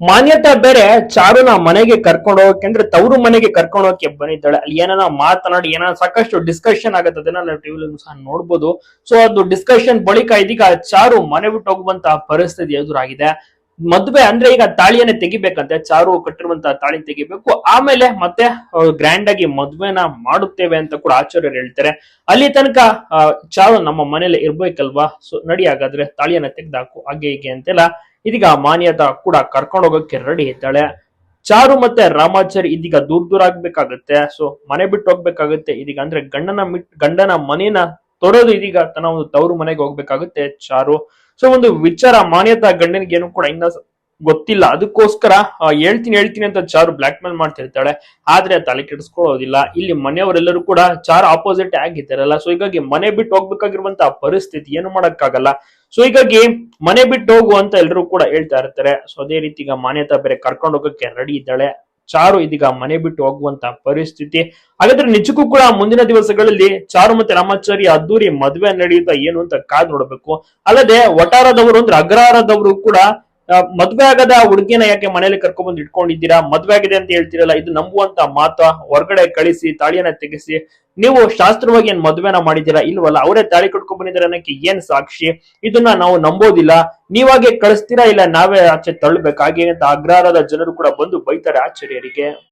ಮಾನ್ಯತಾ ಬೇರೆ, ಚಾರುನ ಮನೆಗೆ ಕರ್ಕೊಂಡು ಹೋಗಕ್ಕೆ, ಅಂದ್ರೆ ತವರು ಮನೆಗೆ ಕರ್ಕೊಂಡು ಹೋಗಕ್ಕೆ ಬಂದಿದ್ದಾಳೆ. ಅಲ್ಲಿ ಏನಾನ ಮಾತನಾಡಿ, ಏನಾನ ಸಾಕಷ್ಟು ಡಿಸ್ಕಷನ್ ಆಗುತ್ತೆ, ಅದನ್ನ ನಾವು ಟಿವಿ ಸಹ ನೋಡ್ಬೋದು. ಸೊ ಅದು ಡಿಸ್ಕಷನ್ ಬಳಿಕ ಇದೀಗ ಚಾರು ಮನೆ ಬಿಟ್ಟು ಹೋಗುವಂತಹ ಪರಿಸ್ಥಿತಿ ಎದುರಾಗಿದೆ. ಮದ್ವೆ ಅಂದ್ರೆ ಈಗ ತಾಳಿಯನ್ನ ತೆಗಿಬೇಕಂತೆ, ಚಾರು ಕಟ್ಟಿರುವಂತಹ ತಾಳಿ ತೆಗಿಬೇಕು. ಆಮೇಲೆ ಮತ್ತೆ ಗ್ರ್ಯಾಂಡ್ ಆಗಿ ಮದ್ವೆನ ಮಾಡುತ್ತೇವೆ ಅಂತ ಕೂಡ ಆಚಾರ್ಯರು ಹೇಳ್ತಾರೆ. ಅಲ್ಲಿ ತನಕ ಚಾರು ನಮ್ಮ ಮನೇಲಿ ಇರ್ಬೇಕಲ್ವಾ? ಸೊ ನಡಿ ಹಾಗಾದ್ರೆ ತಾಳಿಯನ್ನ ತೆಗ್ದಾಕು, ಹಾಗೆ ಹೀಗೆ ಅಂತೆಲ್ಲ ಇದೀಗ ಮಾನ್ಯತಾ ಕೂಡ ಕರ್ಕೊಂಡು ಹೋಗಕ್ಕೆ ರೆಡಿ ಇದ್ದಾಳೆ. ಚಾರು ಮತ್ತೆ ರಾಮಾಚಾರಿ ಇದೀಗ ದೂರ ದೂರ ಆಗ್ಬೇಕಾಗತ್ತೆ. ಸೊ ಮನೆ ಬಿಟ್ಟು ಹೋಗ್ಬೇಕಾಗತ್ತೆ. ಇದೀಗ ಅಂದ್ರೆ ಗಂಡನ ಮಿಟ್, ಗಂಡನ ಮನೇನ ತೊರೆದು ಇದೀಗ ತನ್ನ ಒಂದು ತವರು ಮನೆಗೆ ಹೋಗ್ಬೇಕಾಗುತ್ತೆ ಚಾರು. ಸೊ ಒಂದು ವಿಚಾರ ಮಾನ್ಯತಾ ಗಂಡನಿಗೆ ಏನು ಕೂಡ ಇನ್ನ ಗೊತ್ತಿಲ್ಲ. ಅದಕ್ಕೋಸ್ಕರ ಹೇಳ್ತೀನಿ ಹೇಳ್ತೀನಿ ಅಂತ ಚಾರು ಬ್ಲಾಕ್ ಮೇಲ್ ಮಾಡ್ತಿರ್ತಾಳೆ. ಆದ್ರೆ ತಲೆ ಕೆಡಿಸ್ಕೊಳ್ಳೋದಿಲ್ಲ. ಇಲ್ಲಿ ಮನೆಯವರೆಲ್ಲರೂ ಕೂಡ ಚಾರ್ ಆಪೋಸಿಟ್ ಆಗಿದ್ದಾರಲ್ಲ. ಸೊ ಹೀಗಾಗಿ ಮನೆ ಬಿಟ್ಟು ಹೋಗ್ಬೇಕಾಗಿರುವಂತಹ ಪರಿಸ್ಥಿತಿ ಏನು ಮಾಡಕ್ಕಾಗಲ್ಲ. ಸೊ ಹೀಗಾಗಿ ಮನೆ ಬಿಟ್ಟು ಹೋಗು ಅಂತ ಎಲ್ಲರೂ ಕೂಡ ಹೇಳ್ತಾ ಇರ್ತಾರೆ. ಸೊ ಅದೇ ರೀತಿ ಈಗ ಮಾನ್ಯತಾ ಬೇರೆ ಕರ್ಕೊಂಡು ಹೋಗಕ್ಕೆ ರೆಡಿ ಇದ್ದಾಳೆ. ಚಾರು ಇದೀಗ ಮನೆ ಬಿಟ್ಟು ಹೋಗುವಂತ ಪರಿಸ್ಥಿತಿ. ಹಾಗಾದ್ರೆ ನಿಜಕ್ಕೂ ಕೂಡ ಮುಂದಿನ ದಿವಸಗಳಲ್ಲಿ ಚಾರು ಮತ್ತೆ ರಾಮಾಚಾರಿ ಅದ್ದೂರಿ ಮದುವೆ ನಡೆಯುತ್ತಾ ಏನು ಅಂತ ಕಾದ್ ನೋಡ್ಬೇಕು. ಅಲ್ಲದೆ ವಟಾರದವರು ಅಂದ್ರೆ ಅಗ್ರಹಾರದವರು ಕೂಡ ಮದ್ವೆ ಆಗದ ಹುಡುಗಿನ ಯಾಕೆ ಮನೇಲಿ ಕರ್ಕೊಂಡ್ ಬಂದು ಇಟ್ಕೊಂಡಿದ್ದೀರಾ? ಮದ್ವೆ ಆಗಿದೆ ಅಂತ ಹೇಳ್ತೀರಲ್ಲ, ಇದು ನಂಬುವಂತ ಮಾತ. ಹೊರಗಡೆ ಕಳಿಸಿ, ತಾಳಿಯನ್ನ ತೆಗೆಸಿ. ನೀವು ಶಾಸ್ತ್ರವಾಗಿ ಏನ್ ಮದ್ವೆನ ಮಾಡಿದ್ದೀರಾ ಇಲ್ವಲ್ಲ, ಅವರೇ ತಾಳಿ ಕಟ್ಕೊಂಡ್ ಬಂದಿದ್ದಾರೆ ಅನ್ನಕ್ಕೆ ಏನ್ ಸಾಕ್ಷಿ? ಇದನ್ನ ನಾವು ನಂಬೋದಿಲ್ಲ. ನೀವಾಗೆ ಕಳಿಸ್ತೀರಾ ಇಲ್ಲ ನಾವೇ ಆಚೆ ತಳ್ಳಬೇಕಾಗಿ ಅಂತ ಅಗ್ರಹಾರದ ಜನರು ಕೂಡ ಬಂದು ಬೈತಾರೆ ಆಚಾರ್ಯರಿಗೆ.